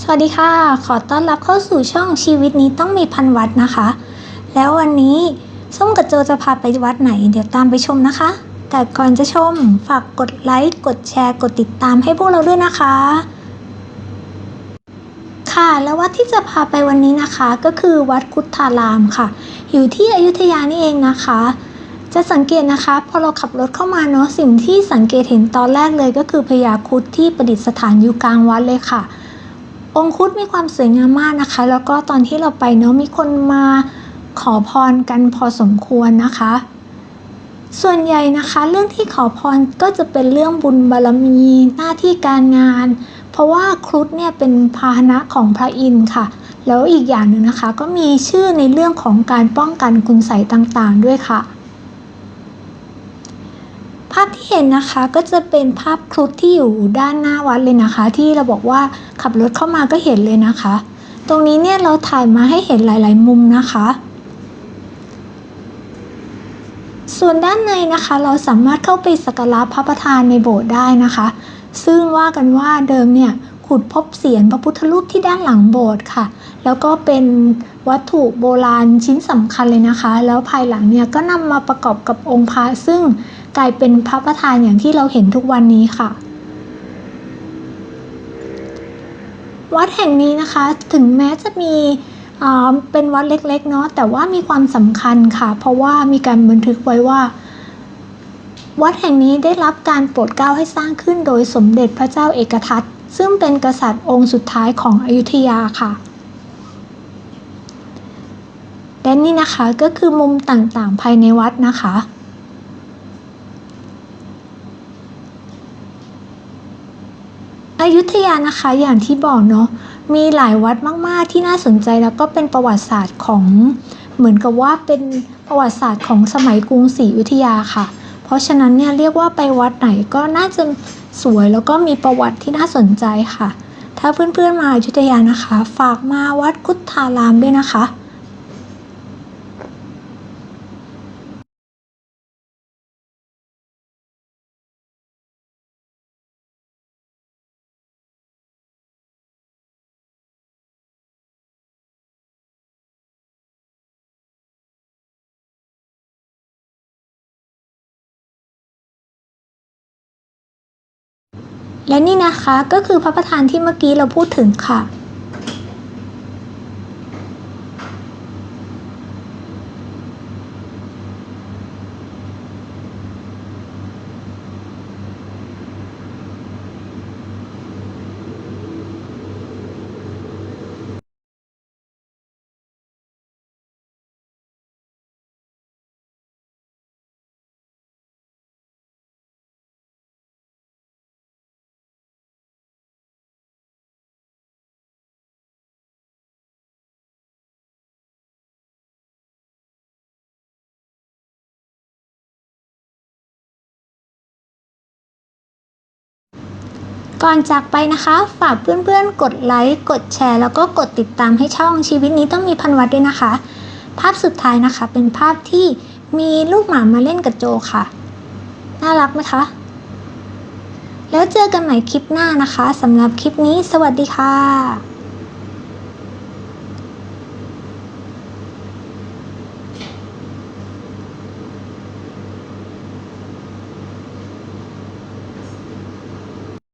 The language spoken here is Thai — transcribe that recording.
สวัสดีค่ะ ขอต้อนรับเข้าสู่ช่องชีวิตนี้ต้องมีพันวัดนะคะ แล้ววันนี้ส้มกับโจจะพาไปวัดไหน เดี๋ยวตามไปชมนะคะ แต่ก่อนจะชมฝากกดไลค์กดแชร์ กดติดตามให้พวกเราด้วยนะคะ ค่ะแล้ววัดที่จะพาไปวันนี้นะคะ ก็คือวัดคุทธารามค่ะ อยู่ที่อยุธยานี่เองนะคะ จะสังเกตนะคะ พอเราขับรถเข้ามาเนาะสิ่งที่สังเกตเห็นตอนแรกเลยก็คือพญาครุดที่ประดิษฐานอยู่กลางวัดเลยค่ะ องคุดมีความสวยงามมากนะคะ แล้วก็ตอนที่เราไปเนาะมีคนมาขอพรกันพอสมควรนะคะ ส่วนใหญ่นะคะ เรื่องที่ขอพรก็จะเป็นเรื่องบุญบารมีหน้าที่การงาน เพราะว่าครุฑเนี่ยเป็นพาหนะของพระอินทร์ค่ะ แล้วอีกอย่างหนึ่งนะคะ ก็มีชื่อในเรื่องของการป้องกันคุณใสยต่างๆ ด้วยค่ะ ภาพที่เห็นนะคะก็จะเป็นภาพครุฑที่อยู่ด้านหน้าวัดเลยนะคะ ที่เราบอกว่าขับรถเข้ามาก็เห็นเลยนะคะ ตรงนี้เนี่ยเราถ่ายมาให้เห็นหลาย ๆ มุมนะคะ ส่วนด้านในนะคะเราสามารถเข้าไปสักการะพระประธานในโบสถ์ได้นะคะ ซึ่งว่ากันว่าเดิมเนี่ยขุดพบเสียนพระพุทธรูปที่ด้านหลังโบสถ์ค่ะ แล้วก็เป็นวัตถุโบราณชิ้นสำคัญเลยนะคะ แล้วภายหลังเนี่ยก็นำมาประกอบกับองค์พระซึ่ง กลายเป็นพระประธานอย่างที่เราเห็นทุกวันนี้ค่ะ วัดแห่งนี้นะคะถึงแม้จะมีเป็นวัดเล็กๆเนาะแต่ว่ามีความสำคัญค่ะ เพราะว่ามีการบันทึกไว้ว่า วัดแห่งนี้ได้รับการโปรดเกล้าให้สร้างขึ้นโดยสมเด็จพระเจ้าเอกทัตซึ่งเป็นกษัตริย์องค์สุดท้ายของอยุธยาค่ะและนี่นะคะก็คือมุมต่างๆภายในวัดนะคะ อยุธยานะคะอย่างที่บอกเนาะมีหลายวัดมาก ๆ ที่น่าสนใจแล้วก็เป็นประวัติศาสตร์ของเหมือนกับว่าเป็นประวัติศาสตร์ของสมัยกรุงศรีอยุธยาค่ะ เพราะฉะนั้นเนี่ยเรียกว่าไปวัดไหนก็น่าจะสวยแล้วก็มีประวัติที่น่าสนใจค่ะ ถ้าเพื่อนๆมาอยุธยานะคะ ฝากมาวัดคุทธารามด้วยนะคะ และนี่นะคะก็คือพระประธานที่เมื่อกี้เราพูดถึงค่ะ ก่อนจากไปนะคะ ฝากเพื่อนๆ กดไลค์ กดแชร์ แล้วก็กดติดตามให้ช่องชีวิตนี้ต้องมีพันวัดด้วยนะคะ ภาพสุดท้ายนะคะ เป็นภาพที่มีลูกหมามาเล่นกับโจค่ะ น่ารักไหมคะ แล้วเจอกันใหม่คลิปหน้านะคะสำหรับคลิปนี้ สวัสดีค่ะ